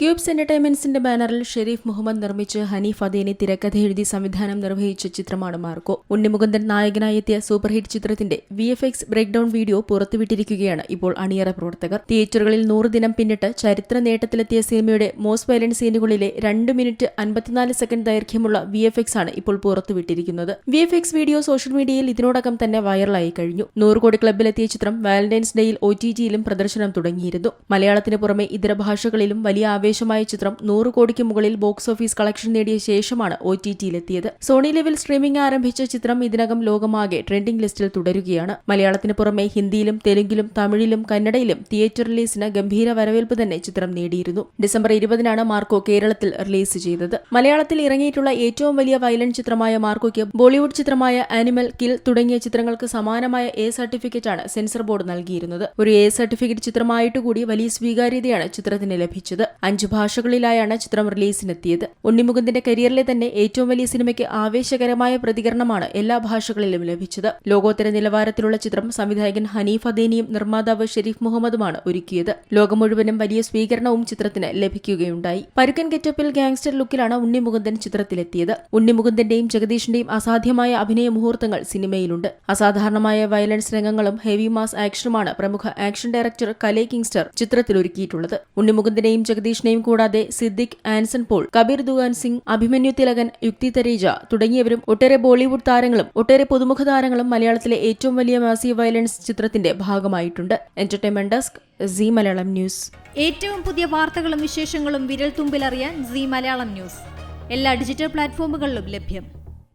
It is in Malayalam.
ക്യൂബ്സ് എന്റർടൈൻമെന്റ്സിന്റെ ബാനറിൽ ഷെരീഫ് മുഹമ്മദ് നിർമ്മിച്ച് ഹനീഫ് അദേനി തിരക്കഥ എഴുതി സംവിധാനം നിർവഹിച്ച ചിത്രമാണ് മാർക്കോ. ഉണ്ണിമുകുന്ദൻ നായകനായി എത്തിയ സൂപ്പർ ഹിറ്റ് ചിത്രത്തിന്റെ V F X break down video പുറത്തുവിട്ടിരിക്കുകയാണ് ഇപ്പോൾ അണിയറ പ്രവർത്തകർ. തിയേറ്ററുകളിൽ നൂറ് ദിനം പിന്നിട്ട് ചരിത്ര നേട്ടത്തിലെത്തിയ സിനിമയുടെ മോസ്റ്റ് വയലന്റ് സീനുകളിലെ രണ്ട് മിനിറ്റ് അൻപത്തിനാല് സെക്കൻഡ് ദൈർഘ്യമുള്ള വി എഫ് എക്സ് ആണ് ഇപ്പോൾ പുറത്തുവിട്ടിരിക്കുന്നത്. V F X video social മീഡിയയിൽ ഇതിനോടകം തന്നെ വൈറലായി കഴിഞ്ഞു. നൂറ് കോടി ക്ലബിലെത്തിയ ചിത്രം വാലന്റൈൻസ് ഡേയിൽ ഒ ടി ജിയിലും പ്രദർശനം തുടങ്ങിയിരുന്നു. മലയാളത്തിന് പുറമെ ഇതര ഭാഷകളിലും വലിയ ആവേശമായ ചിത്രം നൂറ് കോടിക്ക് മുകളിൽ ബോക്സ് ഓഫീസ് കളക്ഷൻ നേടിയ ശേഷമാണ് ഒ ടി ടിയിലെത്തിയത് സോണി ലെവൽ സ്ട്രീമിംഗ് ആരംഭിച്ച ചിത്രം ഇതിനകം ലോകമാകെ ട്രെൻഡിംഗ് ലിസ്റ്റിൽ തുടരുകയാണ്. മലയാളത്തിന് പുറമെ ഹിന്ദിയിലും തെലുങ്കിലും തമിഴിലും കന്നഡയിലും തിയേറ്റർ റിലീസിന് ഗംഭീര വരവേൽപ്പ് തന്നെ ചിത്രം നേടിയിരുന്നു. ഡിസംബർ ഇരുപതിനാണ് മാർക്കോ കേരളത്തിൽ റിലീസ് ചെയ്തത്. മലയാളത്തിൽ ഇറങ്ങിയിട്ടുള്ള ഏറ്റവും വലിയ വയലന്റ് ചിത്രമായ മാർക്കോയ്ക്ക് ബോളിവുഡ് ചിത്രമായ ആനിമൽ കിൽ തുടങ്ങിയ ചിത്രങ്ങൾക്ക് സമാനമായ എ സർട്ടിഫിക്കറ്റാണ് സെൻസർ ബോർഡ് നൽകിയിരുന്നത്. ഒരു എ സർട്ടിഫിക്കറ്റ് ചിത്രമായിട്ട് കൂടി വലിയ സ്വീകാര്യതയാണ് ചിത്രത്തിന് ലഭിച്ചത്. അഞ്ചു ഭാഷകളിലായാണ് ചിത്രം റിലീസിനെത്തിയത്. ഉണ്ണിമുകുന്ദിന്റെ കരിയറിലെ തന്നെ ഏറ്റവും വലിയ സിനിമയ്ക്ക് ആവേശകരമായ പ്രതികരണമാണ് എല്ലാ ഭാഷകളിലും ലഭിച്ചത്. ലോകോത്തര നിലവാരത്തിലുള്ള ചിത്രം സംവിധായകൻ ഹനീഫ് അദേനിയും നിർമ്മാതാവ് ഷെരീഫ് മുഹമ്മദുമാണ് ഒരുക്കിയത്. ലോകം മുഴുവനും വലിയ സ്വീകരണവും ചിത്രത്തിന് ലഭിക്കുകയുണ്ടായി. പരുക്കൻ ഗെറ്റപ്പിൽ ഗാങ്സ്റ്റർ ലുക്കിലാണ് ഉണ്ണിമുകുന്ദൻ ചിത്രത്തിലെത്തിയത്. ഉണ്ണിമുകുന്ദന്റെയും ജഗദീഷിന്റെയും അസാധ്യമായ അഭിനയ മുഹൂർത്തങ്ങൾ സിനിമയിലുണ്ട്. അസാധാരണമായ വയലൻസ് രംഗങ്ങളും ഹെവി മാസ് ആക്ഷനുമാണ് പ്രമുഖ ആക്ഷൻ ഡയറക്ടർ കലേ കിങ്സ്റ്റർ ചിത്രത്തിലൊരുക്കിയിട്ടുള്ളത്. ഉണ്ണിമുകുന്ദനെയും ജഗദീഷിനെയും കൂടാതെ സിദ്ദിഖ് ആൻസൺ പോൾ കബീർ ദുഗാൻ സിംഗ് അഭിമന്യു തിലകൻ യുക്തി തരേജ തുടങ്ങിയവരും ഒട്ടേറെ ബോളിവുഡ് താരങ്ങളും ഒട്ടേറെ പുതുമുഖ താരങ്ങളും മലയാളത്തിലെ ഏറ്റവും വലിയ മാസീവ് വയലൻസ് ചിത്രത്തിന്റെ ഭാഗമായിട്ടുണ്ട്. Entertainment desk Zee Malayalam news. ഏറ്റവും പുതിയ വാർത്തകളും വിശേഷങ്ങളും വിരൽ തുമ്പിലറിയാൻ സി മലയാളം ന്യൂസ്. എല്ലാ ഡിജിറ്റൽ പ്ലാറ്റ്ഫോമുകളിലും ലഭ്യം.